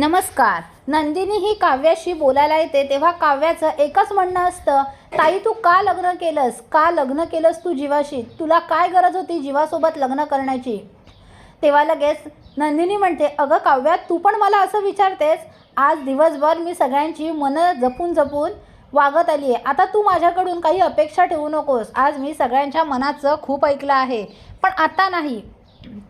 नमस्कार. नंदिनी ही काव्याशी बोलायला येते तेव्हा काव्याचं एकच म्हणणं असतं ताई तू का लग्न केलंस? का लग्न केलंस तू जीवाशी? तुला काय गरज होती जीवासोबत लग्न करण्याची? तेव्हा लगेच नंदिनी म्हणते अगं काव्या तू पण मला असं विचारतेस? आज दिवसभर मी सगळ्यांची मनं जपून जपून वागत आली आहे आता तू माझ्याकडून काही अपेक्षा ठेवू नकोस. आज मी सगळ्यांच्या मनाचं खूप ऐकलं आहे. पण आता नाही.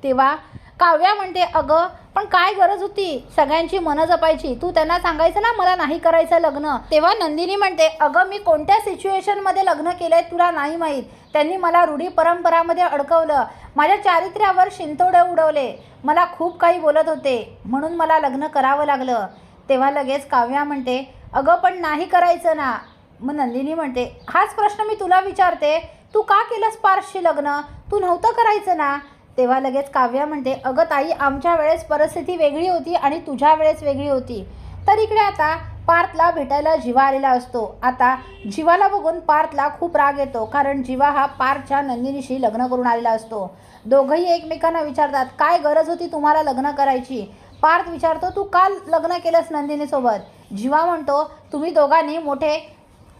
तेव्हा काव्या म्हणते अगं पण काय गरज होती? सगळ्यांची मनं जपायची. तू त्यांना सांगायचं ना मला नाही करायचं लग्न. तेव्हा नंदिनी म्हणते अगं मी कोणत्या सिच्युएशनमध्ये लग्न केलंय तुला नाही माहीत. त्यांनी मला रूढी परंपरामध्ये अडकवलं. माझ्या चारित्र्यावर शिंतोडे उडवले. मला खूप काही बोलत होते. म्हणून मला लग्न करावं लागलं. तेव्हा लगेच काव्या म्हणते अगं पण नाही करायचं ना. मग नंदिनी म्हणते हाच प्रश्न मी तुला विचारते. तू का केलंस पार्सशी लग्न? तू नव्हतं करायचं ना. तेव्हा लगेच काव्या म्हणते अगं ताई आमच्या वेळेस परिस्थिती वेगळी होती आणि तुझ्या वेळेस वेगळी होती. तर इकडे आता पार्थला भेटायला जिवा आलेला असतो. आता जीवाला बघून पार्थला खूप राग येतो कारण जीवा हा पार्थच्या नंदिनीशी लग्न करून आलेला असतो. दोघंही एकमेकांना विचारतात काय गरज होती तुम्हाला लग्न करायची? पार्थ विचारतो तू का लग्न केलंस नंदिनीसोबत? जीवा म्हणतो तुम्ही दोघांनी मोठे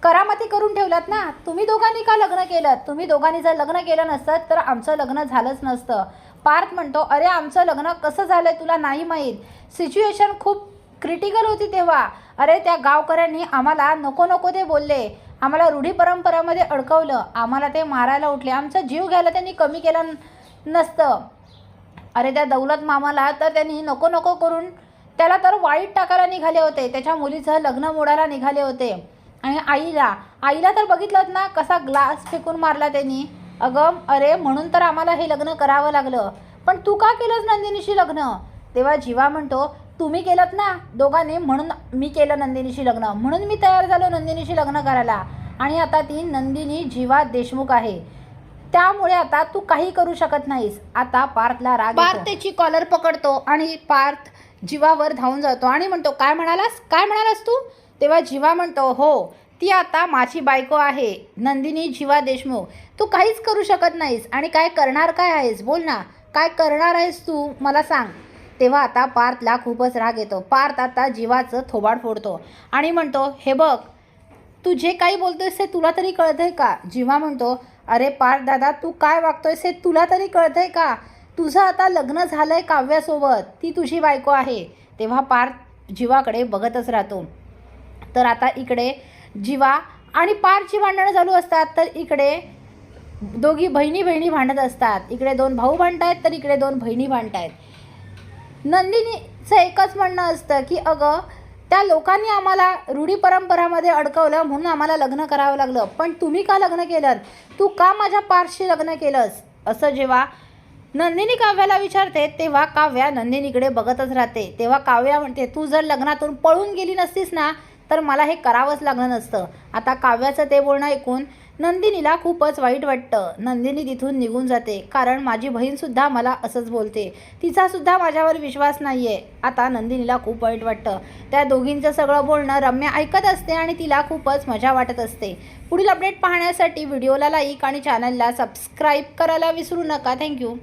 करामती करून ठेवल्यात ना तुम्ही दोघांनी का लग्न केलं? तुम्ही दोघांनी जर लग्न केलं नसतं तर आमचं लग्न झालंच नसतं. पार्थ म्हणतो अरे आमचं लग्न कसं झालं तुला नाही माहीत. सिच्युएशन खूप क्रिटिकल होती तेव्हा. अरे त्या गावकऱ्यांनी आम्हाला नको नको ते बोलले. आम्हाला रूढी परंपरामध्ये अडकवलं. आम्हाला ते मारायला उठले. आमचा जीव घ्यायला त्यांनी कमी केला नसतं. अरे त्या दौलत मामाला तर त्यांनी नको नको करून त्याला तर वाईट टाकायला निघाले होते. त्याच्या मुलीचं लग्न मोडायला निघाले होते. आणि आईला आईला तर बघितलं ना कसा ग्लास फेकून मारला त्यांनी. अगं अरे म्हणून तर आम्हाला हे लग्न करावं लागलं. पण तू का केलंस नंदिनीशी लग्न? तेव्हा जीवा म्हणतो तुम्ही केलं ना दोघांनी म्हणून मी केलं नंदिनीशी लग्न. म्हणून मी तयार झालो नंदिनीशी लग्न करायला. आणि आता ती नंदिनी जीवा देशमुख आहे. त्यामुळे आता तू काही करू शकत नाहीस. आता पार्थला राग पार्थ त्याची कॉलर पकडतो आणि पार्थ जीवावर धावून जातो आणि म्हणतो काय म्हणालास? काय म्हणालास तू? तेव्हा जीवा म्हणतो हो ती आता माझी बायको आहे. नंदिनी जीवा देशमुख. तू काहीच करू शकत नाहीस. आणि काय करणार काय आहेस? बोल ना. काय करणार आहेस तू? मला सांग. तेव्हा आता पार्थला खूपच राग येतो. पार्थ आता जीवाचं थोबाड फोडतो आणि म्हणतो हे बघ तू जे काही बोलतोयस ते तुला तरी कळतंय का? जीवा म्हणतो अरे पार्थ दादा तू काय वागतोयस हे तुला तरी कळतंय का? तुझं आता लग्न झालं आहे काव्यासोबत. ती तुझी बायको आहे. तेव्हा पार्थ जीवाकडे बघतच राहतो. तर आता इकडे जिवा आणि पारची भांडणं चालू असतात तर इकडे दोघी बहिणी बहिणी भांडत असतात. इकडे दोन भाऊ भांडत आहेत तर इकडे दोन बहिणी भांडत आहेत नंदिनीचं एकच म्हणणं असतं की अगं त्या लोकांनी आम्हाला रूढी परंपरामध्ये अडकवलं म्हणून आम्हाला लग्न करावं लागलं. पण तुम्ही का लग्न केलं तू का माझ्या पारशी लग्न केलंस? असं जेव्हा नंदिनी काव्याला विचारते तेव्हा काव्या नंदिनीकडे बघतच राहते. तेव्हा काव्या म्हणते तू जर लग्नातून पळून गेली नसतीस ना तर मला हे करावंच लागलं नसतं. आता काव्याचं ते बोलणं ऐकून नंदिनीला खूपच वाईट वाटतं. नंदिनी तिथून निघून जाते. कारण माझी बहीणसुद्धा मला असंच बोलते. तिचासुद्धा माझ्यावर विश्वास नाही आहे आता नंदिनीला खूप वाईट वाटतं. त्या दोघींचं सगळं बोलणं रम्य ऐकत असते आणि तिला खूपच मजा वाटत असते. पुढील अपडेट पाहण्यासाठी व्हिडिओला लाईक आणि चॅनलला सबस्क्राईब करायला विसरू नका. थँक्यू